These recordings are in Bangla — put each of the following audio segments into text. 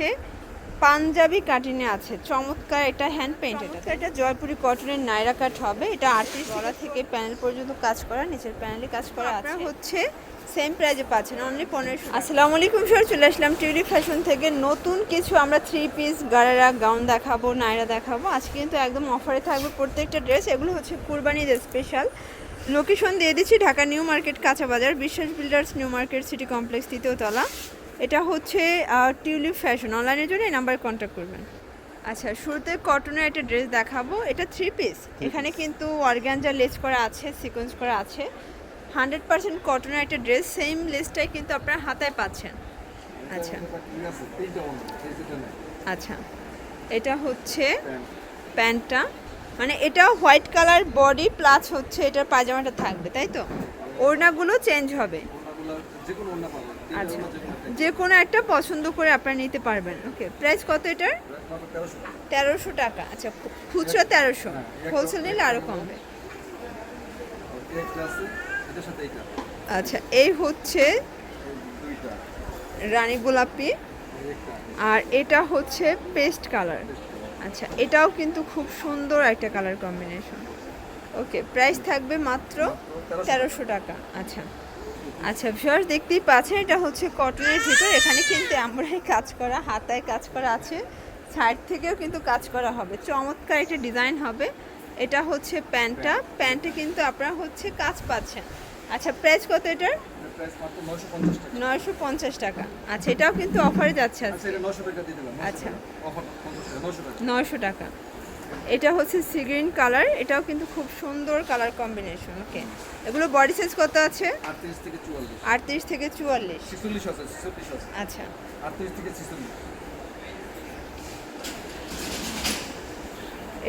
হচ্ছে পাঞ্জাবি কাটিনে আছে। চমৎকার এটা হ্যান্ড পেইন্ট এটা। এটা জয়পুরি কটনের নাইরা কাট হবে। এটা আর্টিস্ট গলা থেকে প্যানেল পর্যন্ত কাজ করা নিচের প্যানেলে কাজ করা আছে। হচ্ছে সেম প্রাইজে পাচ্ছেন অনলি পনেরোশো আসসালামু আলাইকুম স্যার চলে আসলাম টিউরি ফ্যাশন থেকে। নতুন কিছু আমরা থ্রি পিস গারারা গাউন দেখাবো নাইরা দেখাবো। আজকে কিন্তু একদম অফারে থাকবে প্রত্যেকটা ড্রেস এগুলো হচ্ছে কুরবানিদের স্পেশাল লোকেশন দিয়ে দিচ্ছি ঢাকা নিউ মার্কেট কাঁচা বাজার Biswas builders new market city complex তৃতীয় তলা। এটা হচ্ছে টিউলিপ ফ্যাশন। অনলাইনের জন্য এই নাম্বারে কন্ট্যাক্ট করবেন। আচ্ছা শুরুতে কটনের একটা ড্রেস দেখাবো। এটা থ্রি পিস এখানে কিন্তু অর্গ্যানজা লেস করা আছে সিকোয়েন্স করা আছে। হান্ড্রেড পার্সেন্ট কটনের একটা ড্রেস সেম লেসটাই কিন্তু আপনারা হাতায় পাচ্ছেন। আচ্ছা। আচ্ছা। এটা হচ্ছে প্যান্টটা। মানে এটা হোয়াইট কালার বডি প্লাস হচ্ছে এটার পায়জামাটা থাকবে তাই তো? ওড়নাগুলো চেঞ্জ হবে। আচ্ছা। যে কোনো একটা পছন্দ করে আপনারা নিতে পারবেন। ওকে প্রাইস কত এটার? তেরোশো টাকা। আচ্ছা খুচরা তেরোশো। হোলসেল নিলে আরও কমবে। আচ্ছা এই হচ্ছে রানী গোলাপি। আর এটা হচ্ছে পেস্ট কালার আচ্ছা এটাও কিন্তু খুব সুন্দর একটা কালার কম্বিনেশন ওকে প্রাইস থাকবে মাত্র তেরোশো টাকা। আচ্ছা। আচ্ছা ভিউয়ার্স দেখতেই পাচ্ছেন এটা হচ্ছে কটনের ভিতর এখানে কিন্তু এমব্রয়ডারি কাজ করা হাতায় কাজ করা আছে। সাইড থেকেও কিন্তু কাজ করা হবে। চমৎকার একটা ডিজাইন হবে। এটা হচ্ছে প্যান্টটা। প্যান্টে। কিন্তু আপনারা হচ্ছে কাজ পাচ্ছেন। আচ্ছা প্রাইস কত এটার? নয়শো পঞ্চাশ টাকা। আচ্ছা এটাও কিন্তু অফারে যাচ্ছে আচ্ছা নয়শো টাকা। এটা হচ্ছে সি গ্রিন কালার এটাও কিন্তু খুব সুন্দর কালার কম্বিনেশন ওকে এগুলো বডি সাইজ কত আছে? আটত্রিশ থেকে চুয়াল্লিশ। আচ্ছা।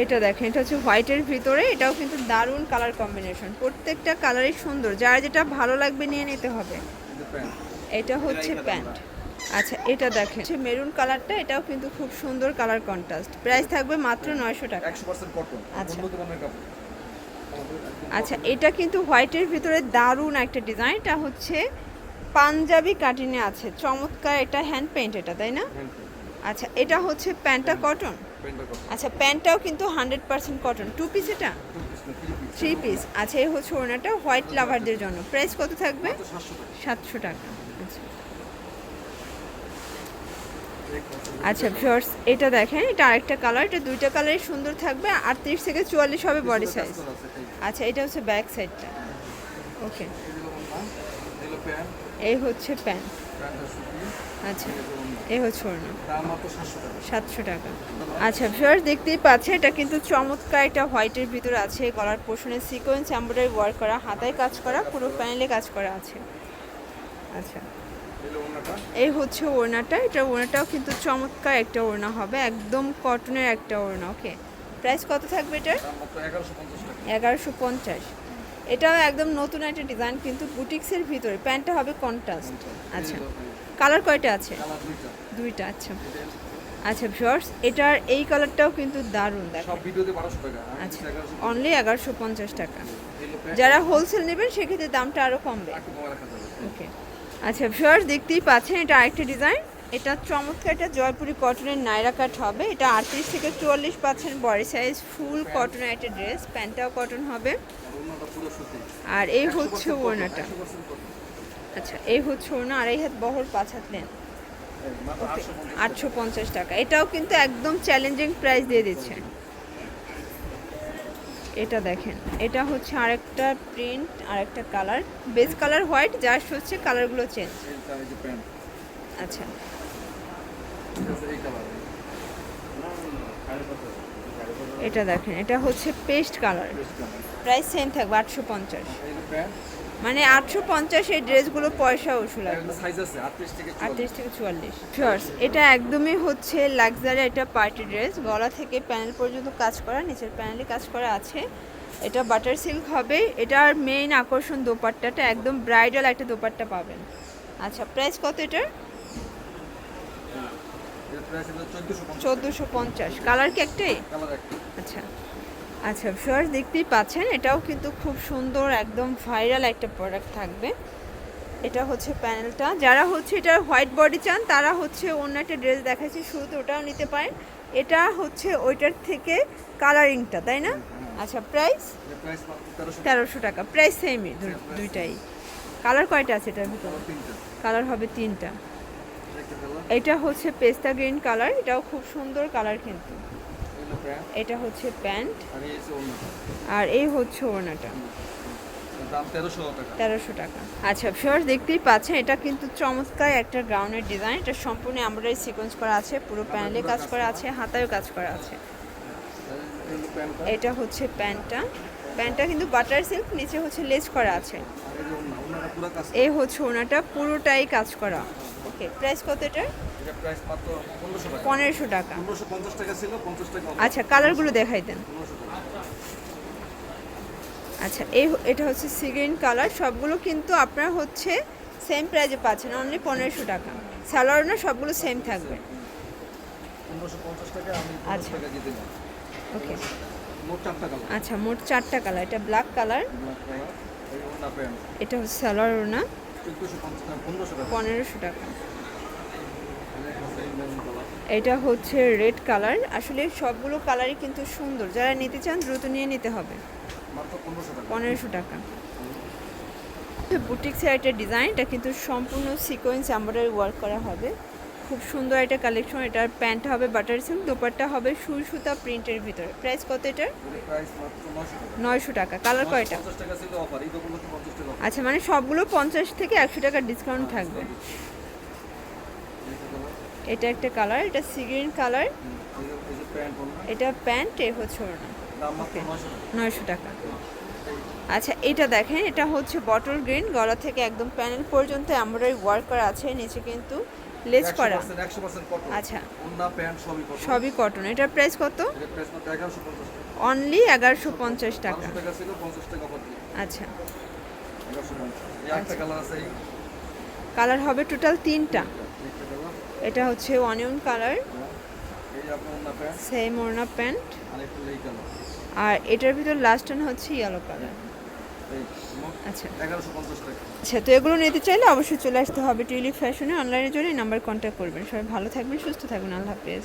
এটা দেখেন এটা হচ্ছে হোয়াইটের ভিতরে এটাও কিন্তু দারুণ কালার কম্বিনেশন প্রত্যেকটা কালারই সুন্দর যার যেটা ভালো লাগবে নিয়ে নিতে হবে। এটা হচ্ছে প্যান্ট। আচ্ছা এটা দেখেন। হচ্ছে মেরুন কালারটা এটাও কিন্তু খুব সুন্দর কালার কন্ট্রাস্ট প্রাইস থাকবে মাত্র নয়শো টাকা। আচ্ছা। আচ্ছা এটা কিন্তু হোয়াইটের ভিতরে দারুণ একটা ডিজাইন এটা হচ্ছে পাঞ্জাবি কাটিনে আছে। চমৎকার এটা হ্যান্ড পেইন্ট এটা তাই না? আচ্ছা এটা হচ্ছে প্যান্টটা কটন আচ্ছা প্যান্টটাও কিন্তু hundred percent cotton two piece এটা? থ্রি পিস আচ্ছা এই হচ্ছে ওনাটা হোয়াইট লাভারদের জন্য। প্রাইস কত থাকবে? সাতশো টাকা। আচ্ছা ভিউয়ার্স, এটা দেখেন, এটা আরেকটা কালার, এটা দুইটা কালারই সুন্দর থাকবে, আটত্রিশ থেকে চুয়াল্লিশ হবে বডি সাইজ আচ্ছা এটা হচ্ছে ব্যাক সাইডটা ওকে এই হচ্ছে প্যান্ট আচ্ছা এই হচ্ছে ওড়না। সাতশো টাকা। আচ্ছা ভিউয়ার্স, দেখতেই পাচ্ছে এটা কিন্তু চমৎকার এটা হোয়াইটের ভিতরে আছে, গলার পোষণে সিকোয়েন্স এমব্রয়ডারি ওয়ার্ক করা, হাতায় কাজ করা, পুরো প্যানেলে কাজ করা আছে। আচ্ছা। এই হচ্ছে ওড়নাটা এটা ওড়নাটাও কিন্তু চমৎকার একটা ওড়না হবে একদম কটনের একটা ওড়না ওকে প্রাইস কত থাকবে এটার? এগারোশো পঞ্চাশ এটাও একদম নতুন একটা ডিজাইন কিন্তু বুটিক্সের ভিতরে প্যান্টটা হবে কন্ট্রাস্ট আচ্ছা। কালার কয়টা আছে? দুইটা। আচ্ছা। আচ্ছা ভিউয়ার্স এটার এই কালারটাও কিন্তু দারুণ দেখো। আচ্ছা। অনলি এগারোশো পঞ্চাশ। টাকা। যারা হোলসেল নেবেন সেক্ষেত্রে দামটা আরও কমবে। ওকে আচ্ছা ভিউয়ার্স দেখতেই পাচ্ছেন এটা আরেকটা ডিজাইন এটা চমৎকার এটা জয়পুরি কটনের নাইরা কাট হবে। এটা আটত্রিশ থেকে চুয়াল্লিশ পাচ্ছেন বডি সাইজ ফুল কটনের একটা ড্রেস প্যান্টটাও কটন হবে। আর এই হচ্ছে ওড়নাটা। আচ্ছা এই হচ্ছে ওড়না আর এই হাত বহর পাঁচ হাত নেন আটশো পঞ্চাশ টাকা। এটাও কিন্তু একদম চ্যালেঞ্জিং প্রাইস দিয়ে দিচ্ছে। এটা দেখেন। এটা হচ্ছে আরেকটা প্রিন্ট আরেকটা colour base colour white just হচ্ছে কালারগুলো চেঞ্জ আচ্ছা। এটা দেখেন এটা হচ্ছে পেস্ট কালার প্রাইস সেম থাকবে আটশো পঞ্চাশ। মানে আটশো পঞ্চাশ এই ড্রেসগুলো পয়সা আছে। আটত্রিশ থেকে চুয়াল্লিশ। শর্টস এটা একদমই হচ্ছে লাক্সারি একটা পার্টি ড্রেস গলা থেকে প্যানেল পর্যন্ত কাজ করা নিচের প্যানেলে কাজ করা আছে। এটা বাটার সিল্ক হবে। এটার মেইন আকর্ষণ দোপাট্টাটা একদম ব্রাইডাল একটা দোপাট্টা পাবেন। আচ্ছা প্রাইস কত এটার? চোদ্দোশো চোদ্দোশো পঞ্চাশ। কালার কি একটাই। আচ্ছা। আচ্ছা ভিউয়ার্স দেখতেই পাচ্ছেন এটাও কিন্তু খুব সুন্দর একদম ভাইরাল একটা প্রোডাক্ট থাকবে। এটা হচ্ছে প্যানেলটা যারা হচ্ছে এটা হোয়াইট বডি চান তারা হচ্ছে অন্য একটা ড্রেস দেখাচ্ছি শুরুতে ওটাও নিতে পারেন। এটা হচ্ছে ওইটার থেকে কালারিংটা তাই না? আচ্ছা প্রাইস তেরোশো টাকা। প্রাইস সেমই দুইটাই। কালার কয়টা আছে এটার ভিতরে? কালার হবে তিনটা। এটা হচ্ছে পেস্তা গ্রিন কালার এটাও খুব সুন্দর কালার কিন্তু। এটা হচ্ছে প্যান্ট। আর এই হচ্ছে ওড়নাটা। তেরোশো টাকা। আচ্ছা ফিওর দেখতেই পাচ্ছেন এটা কিন্তু চমৎকার একটা গ্রাউন্ডের ডিজাইন এটা সম্পূর্ণ এমব্রয়ডারি সিকোয়েন্স করা আছে পুরো প্যানেলে কাজ করা আছে হাতায়ও কাজ করা আছে। এটা হচ্ছে প্যান্টটা। প্যান্টটা কিন্তু বাটার সিল্ক নিচে হচ্ছে লেস করা আছে। এই হচ্ছে ওনাটা পুরোটাই কাজ করা। ওকে প্রাইস কত এটার? পনেরোশো টাকা। পনেরোশো টাকা। আচ্ছা কালারগুলো দেখাই দেন। আচ্ছা এই এটা হচ্ছে সিগ্রিন কালার সবগুলো কিন্তু আপনার হচ্ছে সেম প্রাইজে পাচ্ছেন অনলি পনেরোশো টাকা। স্যালোয়ার না সবগুলো সেম থাকবে। আচ্ছা। আচ্ছা ওকে। মোট চারটা কালার আচ্ছা মোট চারটা কালার এটা ব্ল্যাক কালার এটা হচ্ছে স্যালোয়ার না পনেরোশো টাকা পনেরোশো টাকা অনেক আছে ইন্ডিয়ান কালার এটা হচ্ছে রেড কালার। আসলে সবগুলো কালারই কিন্তু সুন্দর। যারা নিতে চান দ্রুত নিয়ে নিতে হবে। পনেরোশো টাকা। পনেরোশো টাকা। বুটিক্সের একটা ডিজাইন এটা কিন্তু সম্পূর্ণ সিকোয়েন্স এমব্রয়ডারি ওয়ার্ক করা হবে। খুব সুন্দর একটা কালেকশন এটার প্যান্ট হবে বাটার সিল্ক দোপাট্টা হবে সুই সুতা প্রিন্টের ভিতরে। প্রাইস কত এটার? নয়শো টাকা। কালার কয়টা? আচ্ছা মানে সবগুলো পঞ্চাশ থেকে একশো টাকার ডিসকাউন্ট থাকবে। এটা একটা কালার এটা কালার যে প্যান্ট অন্য এটা প্যান্ট এ হচ্ছে ওড়না। নয়শো টাকা। আচ্ছা এটা দেখেন এটা হচ্ছে বটল গ্রিন গলা থেকে একদম প্যানেল পর্যন্ত এমব্রয়ডারি ওয়ার্ক করা আছে নিচে কিন্তু লেস করা। আচ্ছা। সবই কটন এটার প্রাইস কত? অনলি এগারোশো পঞ্চাশ টাকা। আচ্ছা। কালার কালার হবে টোটাল তিনটা। কালার এটা হচ্ছে অনিয়ন কালার। সেম ওড়না প্যান্ট। আর এটার ভিতর লাস্ট হচ্ছে ইয়েলো কালার আচ্ছা। আচ্ছা তো এগুলো নিতে চাইলে অবশ্যই চলে আসতে হবে টিউলিপ ফ্যাশনে অনলাইনের জন্য নাম্বার কন্ট্যাক্ট করবেন। সবাই ভালো থাকবেন, সুস্থ থাকবেন। আল্লাহ হাফেজ।